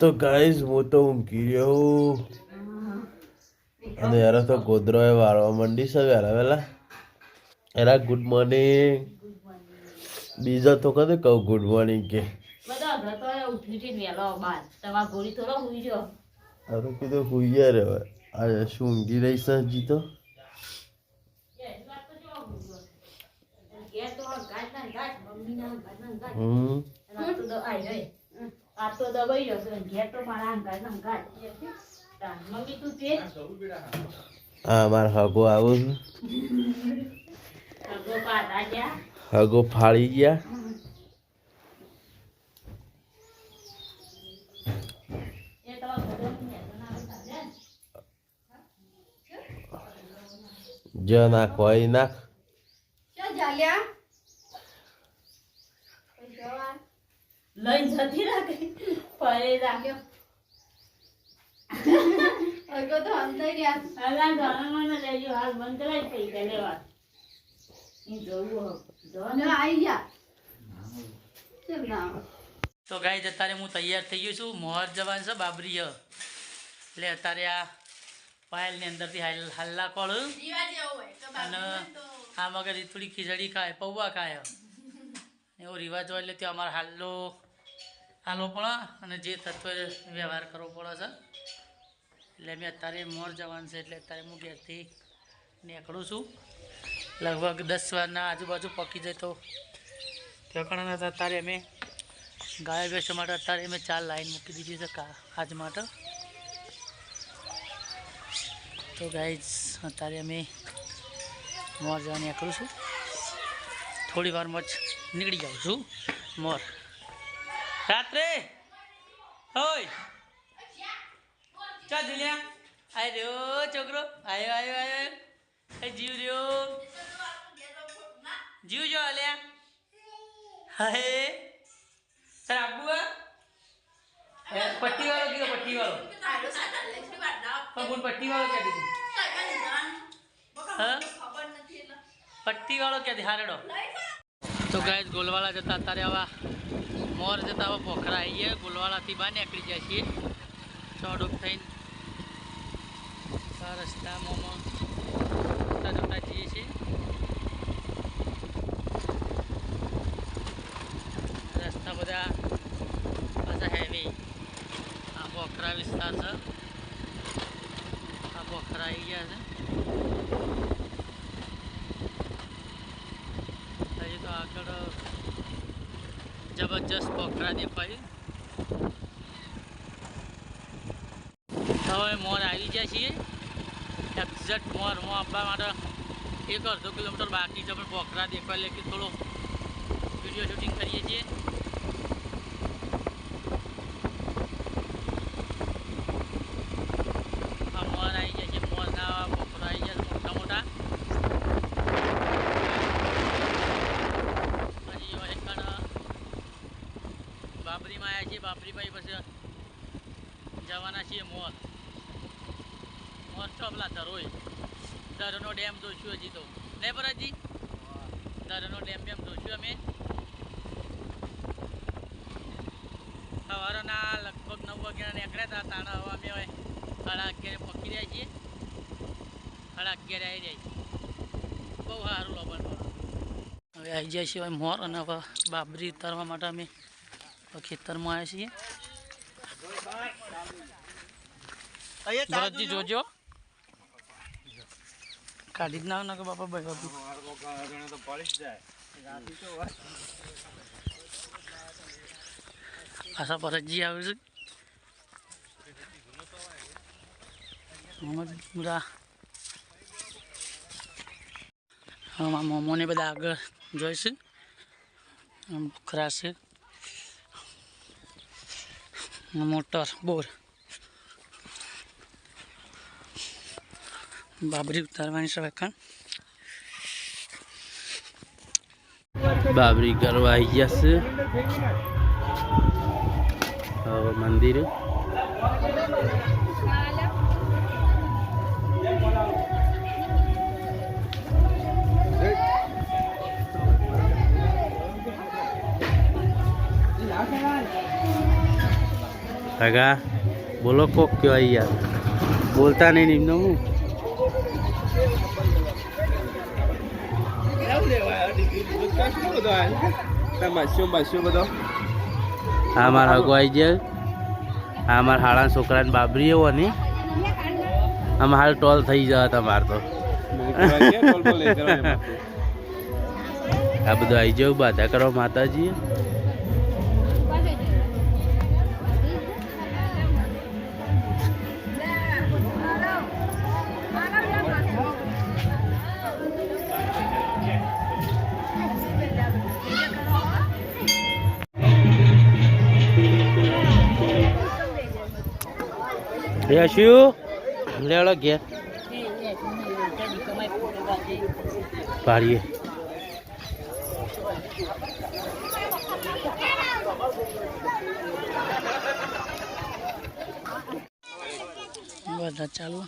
તો ગાઈઝ હું તો ઊંઘી રહ્યો અને યાર તો ગોદરો એ વાળવા માંડી છે વહેલા વહેલા. એરા ગુડ મોર્નિંગ બીજા તો કદે કહું ગુડ મોર્નિંગ કે. તો કીધું હુઈએ રે આજે શું ઊંઘી રહી છે હજી તો? હમ. આ તો દબાઈ જશે અને ઘેર તો મારા ના ગાંઠ મમ્મી તું તે હા માર હગો આવું હગો પાડા ગયા. હગો ફાળી ગયા. જ નાખ હોય નાખ. લઈને જતી રાખે. ફરે રાખ્યો. અલા ધોરણમાં લઈ ગયો હાલ બંધ કરાય થઈ ગયા લેવા એ જોવું હવે. જો ને. તો ગાઈઝ અત્યારે હું તૈયાર થઈ ગયો છું. મોહર જવાન છે બાબરી. એટલે અત્યારે આ પાયલની અંદરથી હાલ હલ્લા કોળ. અને આ મગર થોડી ખીચડી ખાય પૌવા ખાય. એવો રિવાજ હોય એટલે ત્યાં અમારે હાલ્લો હાલવો પડે અને જે તત્વ વ્યવહાર કરવો પડે છે. એટલે મેં અત્યારે મોર જવાનું છે, એટલે અત્યારે હું ઘેરથી નીકળું છું. લગભગ દસ વારના આજુબાજુ પકી જાય તો ત્યાં કારણે અત્યારે અમે ગાય ભેંસો માટે અત્યારે મેં ચાર લાઈન મૂકી દીધી છે આજ માટે. તો ગાઈઝ, અત્યારે અમે મોર જવા નીકળું છું. થોડી વારમાં જ નીકળી જાઉં છું મોર. રાત્રે? હોય ચા જુલિયા? આય છોકરો. આયો આયો આયો. એ જીવ રહ્યો. જીવ જો અલ્યા. હાય સર આબુ હે પટ્ટી વાળો કયો પટ્ટી વાળો પણ કોણ પટ્ટી વાળો ક્યાં દીધી હા? પટ્ટી વાળો ક્યાંથી હારેડો. તો ગાય ગોલવાળા જતા અત્યારે આવા. મોર જતા આવા પોખરા આવી ગયા, ગોલવાળાથી બહાર નીકળી જાય છીએ. ચોડુક થઈને રસ્તામાં જતા જતા જઈએ છીએ રસ્તા બધા પાછા હેવી આ પોખરા વિસ્તાર છે આ પોખરા આવી ગયા છે હજી તો આગળ પોખરા દેખાય હવે મોર આવી ગયા છીએ. એક્ઝેક્ટ મોર મોં આપવા માટે એક અડધો કિલોમીટર બાકી છે, પણ પોખરા દેખાય એટલે કે થોડો વીડિયો શૂટિંગ કરીએ છીએ આ મોર આવી ગયા છે મોરના પોખરા આવી ગયા છે મોટા મોટા હજી હવે એકણ બાબરીમાં આવ્યા છીએ પછી જવાના છીએ મોર મોર ચોપલા ધરોઈ ધરનો ડેમ જોઈશું હજી તો. ને ભરતજી? ધરનો ડેમ બેમ જોઈશું અમે. સવારના લગભગ નવ વાગ્યા નીકળ્યા હતા. તાણા હવા અમે હવે સાડા અગિયારે પકી રહ્યા છીએ. સાડા અગિયારે આવી જાય બહુ સારું લોબન હવે આવી જાય છે મોર અને બાબરી ઉતારવા માટે અમે. હવે ખેતરમાં આવ્યા છીએ ભરતજી જોજો કાઢી જ ના આવે ને કે બાપા ભાઈ બાપુ પાછા ભરતજી આવે છે મોહમ્મદ મુરા આમાં મોમોને બધા આગળ જોઈશું આમ ખરા છે મોટર બોર બાબરી ઉતારવાની છે વેખાણ બાબરી કરવા આવી ગયા છે હવે મંદિરે કાકા બોલો કોક કયો યાર. બોલતા નહીં નિમનો હું. આ મારા હગો આવી જાય હા મારા હાળા છોકરાને બાબરી એવો ને. આમાં હાલ ટોલ થઈ જવા તમાર તો. આ બધું આવી જાવ બાધા કરવા માતાજી. યશુ લેવડો ઘેર. પાડીએ બધા ચાલુ.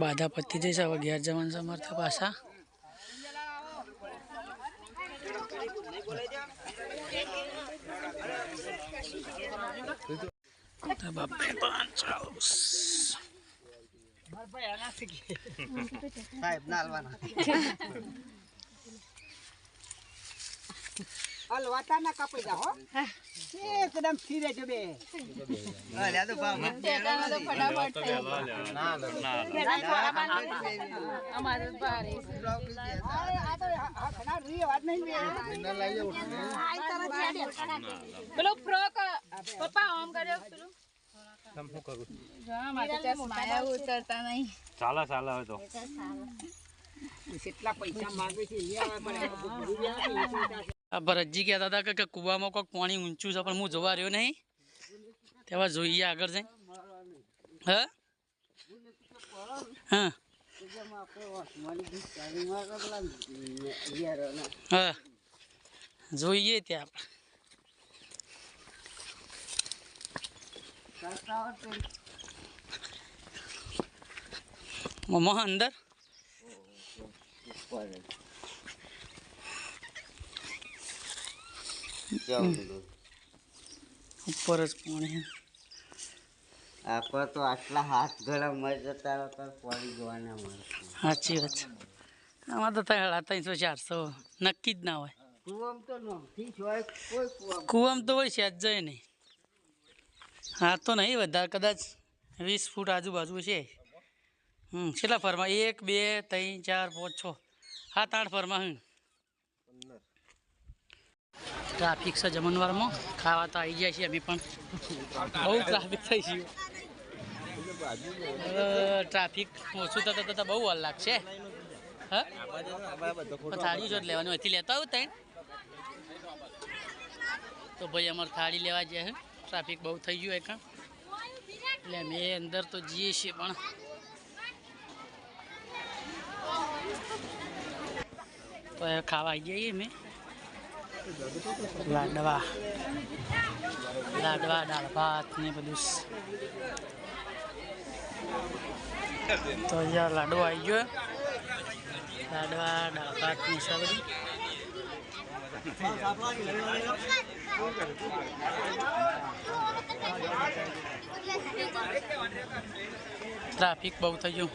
બાધા પતી જઈશ હવે ઘેર જવાનું સમર્થ પાછા. બાપરે પાંચ ચાલુ હલવાતા ના કપાઈ જા હો એકદમ ફીરે છે બે પેલો ફ્રોક પપ્પા ઓમ કર્યો પેલું જા, મારે ચશ્મા ઉતરતા નહીં કેટલા પૈસા માંગે છે. હવે આ ભરતજી કહેતા હતા કે- કુવામાં કોઈક પાણી ઊંચું છે, પણ હું જોવા રહ્યો નહીં. તેવા જોઈએ આગળ જઈ હા? હા? હા? જોઈએ ત્યાં મમ્મા અંદર? ઉપર જ પાણી આપણે તો આટલા હાથ ગળા મર જતા તો પડી મળે. સાચી વાત છે. આમાં તો ત્રણ ત્રણસો ચારસો નક્કી જ ના હોય. કુવામ તો નોમથી હોય કોઈ કુવામ. કુવામ તો હોય છે જ જાય નહીં હા તો નહીં વધારે કદાચ વીસ ફૂટ આજુબાજુ છે. હમ કેટલા ફરમાં? એક બે ત્રણ ચાર પાંચ છ. સાત આઠ ફરમાં હમ. ટ્રાફિક છે જમણવારમાં ખાવા તો આવી જાય છે અમે પણ. બહુ ટ્રાફિક થઈ ગયું. ટ્રાફિક ઓછું થતા થતાં બહુ વાર લાગશે. થાળી જો લેવાનું અહીંથી લેતા આવું ત્યાં તો ભાઈ અમારે થાળી લેવા જાય ટ્રાફિક બહુ થઈ ગયું એક. એટલે અમે અંદર તો જઈએ છીએ પણ. ખાવા આવી જઈએ અમે. લાડવા. લાડવા, દાળ ભાત ને બધું તો અહીંયા લાડવો આવી ગયો. લાડવા, દાળ ભાત બધું. ટ્રાફિક બહુ થઈ ગયું.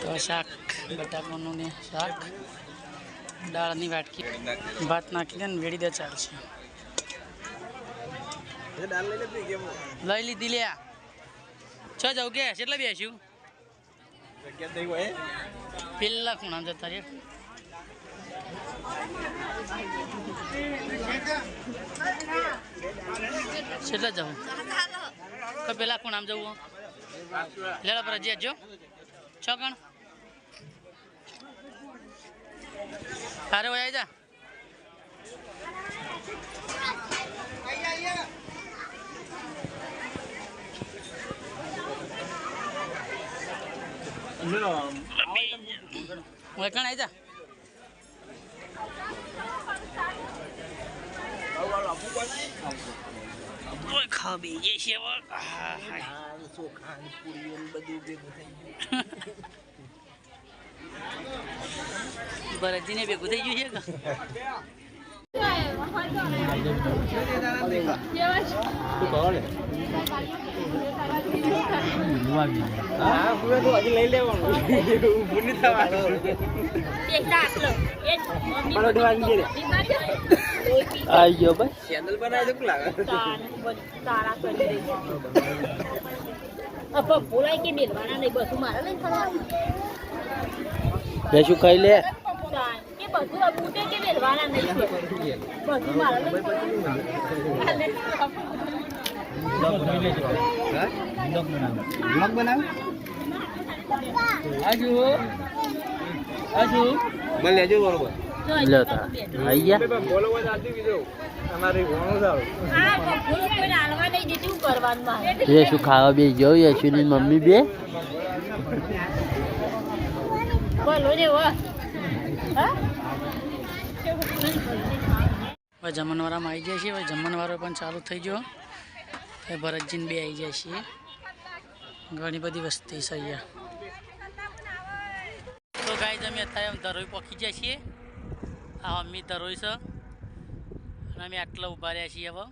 તો શાક બટાકાનું ને શાક, દાળની વાટકી, ભાત નાખીને ને વેડી દે ચાલશે લઈ લીધી લ્યા છ જવું કે, કેટલા બેસ્યું પેલા ખૂણા જતા રે કેટલા જવું? પેલા ખૂણામાં જવું લેલા પર જે જો છ ગણ? અરે ઓય આઈ જા. ઓય કણ આઈ જા. ખાબી જે છે હા. ભરતજીને ભેગું થઈ ગયું છે કે આઈ ગયો ભાઈ બોલાય કે નહીં મારે લઈને ફરવાનું બે શું ખાઈ લે કે બધું આ બુટે કે બેલવાના નહીં છે? બધું મારે લઈને બ્લોગ બનાવ? આજુ આજુ મને લેજો બરોબર લ્યો તા. આઈ ગયા? હાલવા નહીં દીધી કરવાનું મારે? એ શું ખાવા બે ગયો? યશુની મમ્મી બે? બોલો વાહ હા હવે જમણવારામાં આવી જાય છે હવે જમણવારો પણ ચાલુ થઈ ગયો. હવે ભરતજીને બે આવી જાય છીએ. ઘણી બધી વસ્તી છે અહીંયા. તો ગાય અમે અત્યારે આમ દરોઈ પહોંચી જાય છીએ. આ મમ્મી દરોઈ છે. અને અમે આટલા ઊભા રહ્યા છીએ હવે.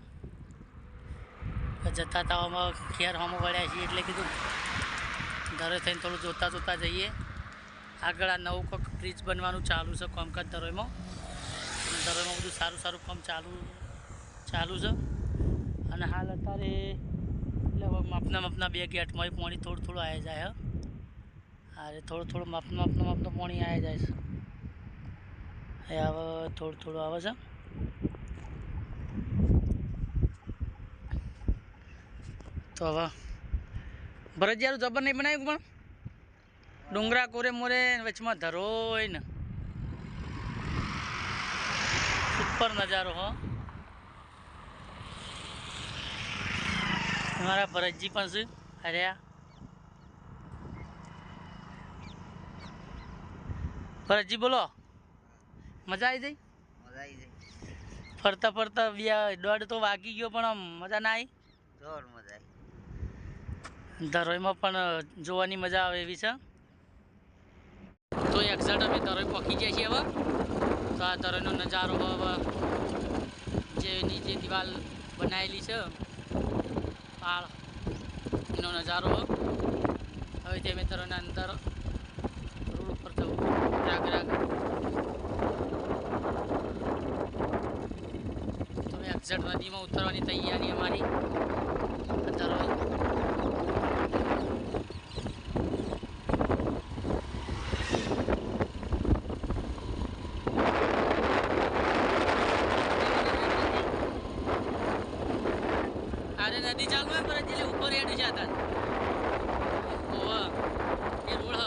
જતા તાવામાં ખેર હોમો વળ્યા છીએ એટલે કીધું દરોઈ થઈને થોડું જોતા જોતા જઈએ. આગળ આ નવું કોઈક બ્રિજ બનવાનું ચાલુ છે કોમકાજ ધરોઈમાં. અને દરોઈમાં બધું સારું સારું કામ ચાલુ ચાલુ છે. અને હાલ અત્યારે એટલે માપના માપના બે ગેટમાં પાણી થોડું થોડું આવી જાય અરે થોડું થોડું માપનું માપનું માપનું પાણી આવી જાય છે. એ હવે થોડું થોડું આવે છે. તો હવે ભરત જબર નહીં બનાવ્યું પણ? ડુંગરા કોરે મોરે વચમાં ધરોય ને. સુપર નજારો હો. મારા ભરતજી પણ છે અરે ભરતજી બોલો. મજા આવી જઈ? મજા આવી જઈ. ફરતા ફરતા બે દોઢ તો વાગી ગયો પણ આમ મજા ના આવી જોર મજા આવી ધરોઈમાં પણ જોવાની મજા આવે એવી છે. તો એક્ઝેક્ટ અમે ધરોઈ પહોંચી જઈએ છીએ હવે. તો આ ધરોઈનો નજારો હવે જે નીચે દિવાલ બનાવેલી છે, પાળ, એનો નજારો હવે. તે અમે ધરોઈના અંદર રોડ ઉપર જવું. રાગ રાગ. તો એક્ઝેટ નદીમાં ઉતરવાની તૈયારી અમારી. આ ધરોઈ અરે નદી ચાલુ હોય પર એટલે ઉપર હેડ છે હતા ઓવા એ રોડ હ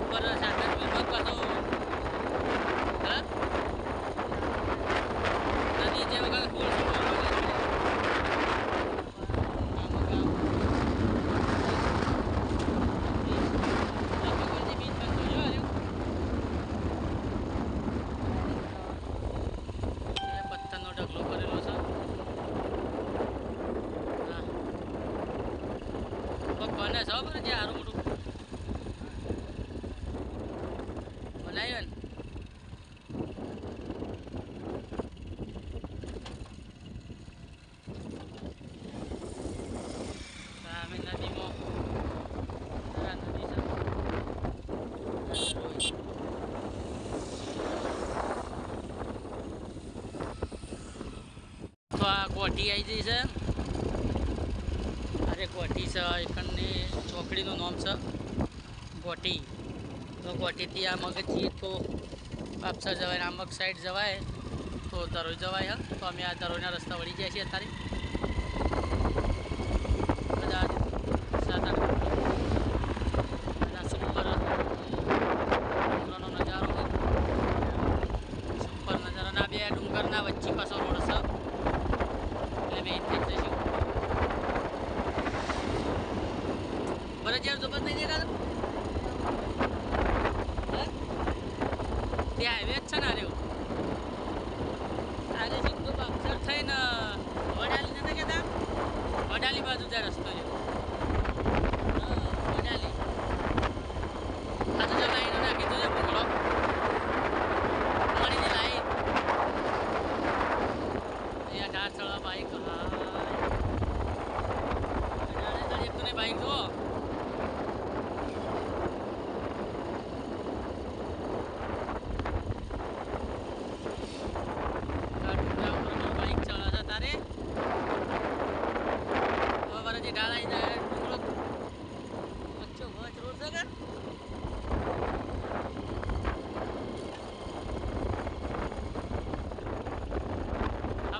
ઉપર સાધન વિભાગ પાછો હા નદી જે વગર ફૂલ પથ્થરનો ઢગલો કરેલો છે હા પગ બને છે ખબર છે હારું મોટું બનાવ્યું ને સામે નદીમાં આ નદી છે આ રોઈ. તો આ કોઠી આવી જઈ છે અરે કોઠી છે એકની ચોકડીનું નામ છે ગોટી. તો ગોટીથી આ મગજ જઈએ તો પાપસર જવાય આમક સાઈડ જવાય, તો દરોઈ જવાય તો અમે આ દરોઈના રસ્તા વળી ગયા છીએ અત્યારે બધા સાત આઠ બધા સુપર ડુંગરનો નજારો છે સુપર નજારાના બે ડુંગરના વચ્ચે પાછો રોડ છે એટલે બે થઈ જઈશું બરાબર જ્યારે તો બસ નહીં દેખાતો હે? ત્યાં હાઈવે જ છે ને આર્યો આજે સીધું બાપસર થઈને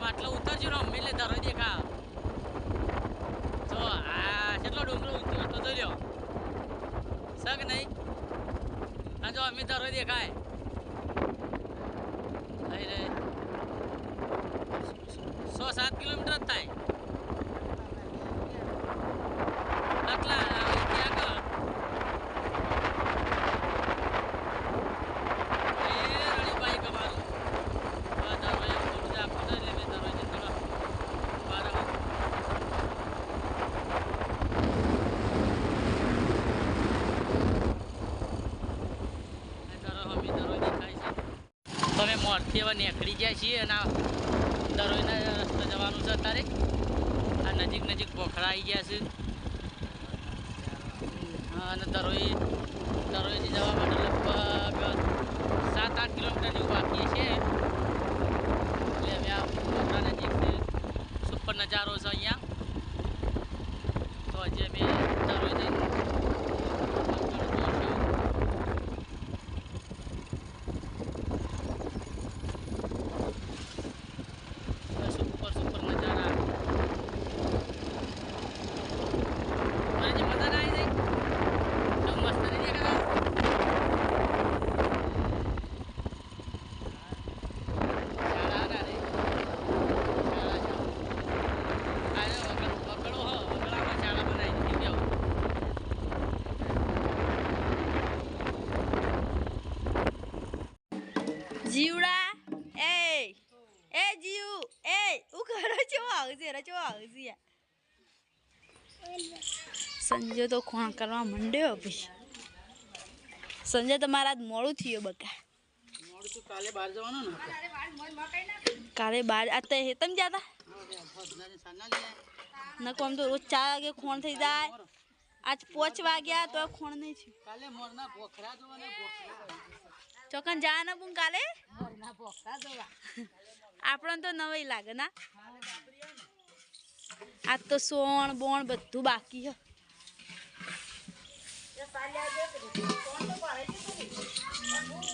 એટલે ઉતરજો ને અમે એટલે ધરો દેખા જો આ કેટલો ડુંગરો ઊંચો હતો તો લ્યો સગ નહીં અમે ધરો દેખાય અહીં સો સાત કિલોમીટર જ થાય આટલા અહીંથી આગળ એ રણીભાઈ કમારું આ દરવાજે થોડું જ આપું તો એટલે મેં દરવાજે થોડો બહાર આવું. આ દરો હમી દરો દેખાય છે અમે હવે નીકળી ગયા છીએ અને દરોઈના રસ્તે જવાનું છે અત્યારે. આ નજીક નજીક પોખરા આવી ગયા છે. અને દરોઈ દરોઈથી જવા માટે લગભગ સાત આઠ કિલોમીટર જેવું બાકી છે. એટલે હવે આ પોખરા નજીક સુપર નજારો છે અહીંયા. તો હજી અમે દરોઈ જઈને જોઈશું. સુપર સુપર નજારા મને જે મજા ના આવી જાય તો મસ્ત નહીં દેખાતા શાળા ના રે શાળા શાળા આ જો વગર વગડો હો વગડામાં શાળા બનાવી દીધી બેવ જીવડા એ એ જીવ એ હું કરો છો આવશે રે છો આવશે સંજય તો ખોણ કરવા માંડ્યો ભાઈ. સંજય તો મારા મોડું થયું બકા. કાલે બહાર જવાનું ને કાલે બાર આ તો હેતમ જતા આપણે સાના લઈ ન કોમ તો રોજ ચાર વાગે ખોણ થઈ જાય. આજ પાંચ વાગ્યા તો ખોણ નહીં થયું. મોરના ચોકન જા ને પણ કાલે? આપણને તો નવાઈ લાગે ના. આજ તો સોણ બોણ બધું બાકી છે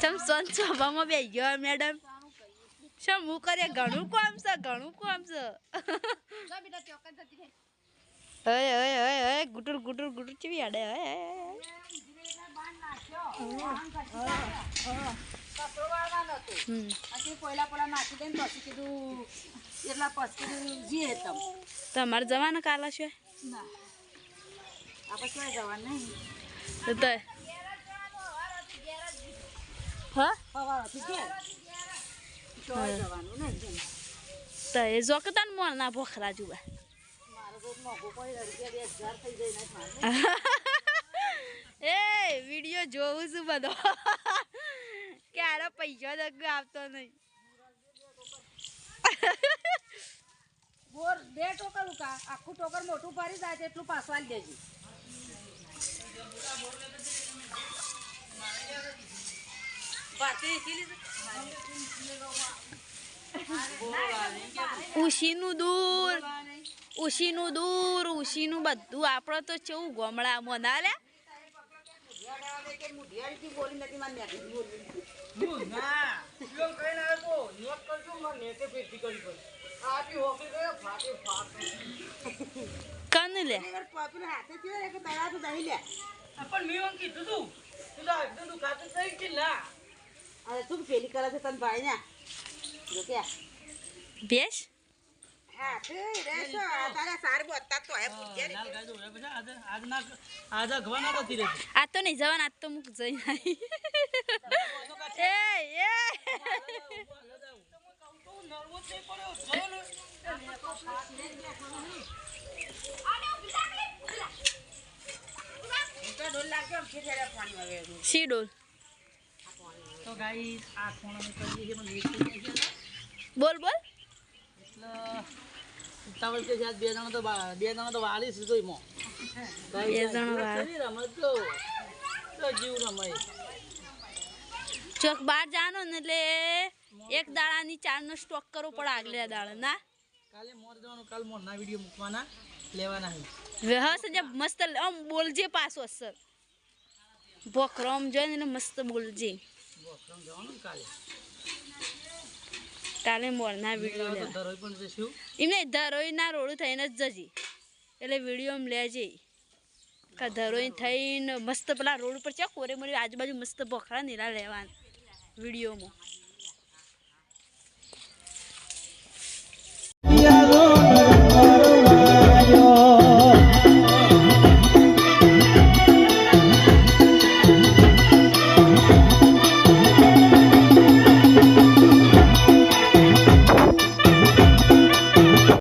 ચમ સોન સભામાં બે ગયો મેડમ શું હું કરે ઘણું કામ છે, ઘણું કામ છે. હય હય હય હય ગુટુર ગુટુર ગુટુર ચીવી આડે? હય તમ તમારે જવાનું કાલે છે? જવાનું નહીં. તો તો હા. સવારથી ઘેર તો જવાનું નહીં તો એ જોકતાન મોર ના ભોખરા જુવા એ, વીડિયો જોઉં છું બધો. ક્યારે પૈસા દગ આપતો નહીં. બોર બે ટોકર ઉકા આખું ટોકર મોટું ભરી જાય એટલું પાછું આલી દેજો. ઉશીનું દૂર ઉશીનું દૂર ઉશીનું બધું. આપણે તો કેવું ગોમડામાં ના લે કન લે? હાથે છે કે દવા તો દહીં લે પણ મેં એમ કીધું તું તું તો એકદમ દુખાતું થઈ ના અરે તું પેલી કરે છે તને ભાઈ ને જો કે દોડે આ તો નહીં જવાના આજ તો મૂક જઈ એ. શી ડોલ તો ગાઈ આ ખૂણામાં કરીએ છીએ? પણ લેટ થઈ જાય બોલ બોલ. એટલે ઉતાવળ કે છે બે જણા તો બે જણા તો વાળી છે મો. બે જણા રમત જો તો જીવ રમાય ચોક બહાર જાનો ને એટલે એક દાડાની ચારનો સ્ટોક કરવો પડે આગલે દાડા ના? કાલે મોર જવાનું કાલ મોરના વીડિયો મૂકવાના લેવાના છે. વ્યહસ મસ્ત આમ બોલજે પાછો સર ભોખરો આમ જોઈએ ને મસ્ત બોલજે. કાલે? મોરના વીડિયો ધરોઈ ના રોડ થઈને જ જજે. એટલે વીડિયો લેજે. કા ધરોઈ થઈને મસ્ત પેલા રોડ ઉપર ચા કોરે મળી આજુબાજુ મસ્ત ભોખરા નીરા લેવાના વિડીયોમાં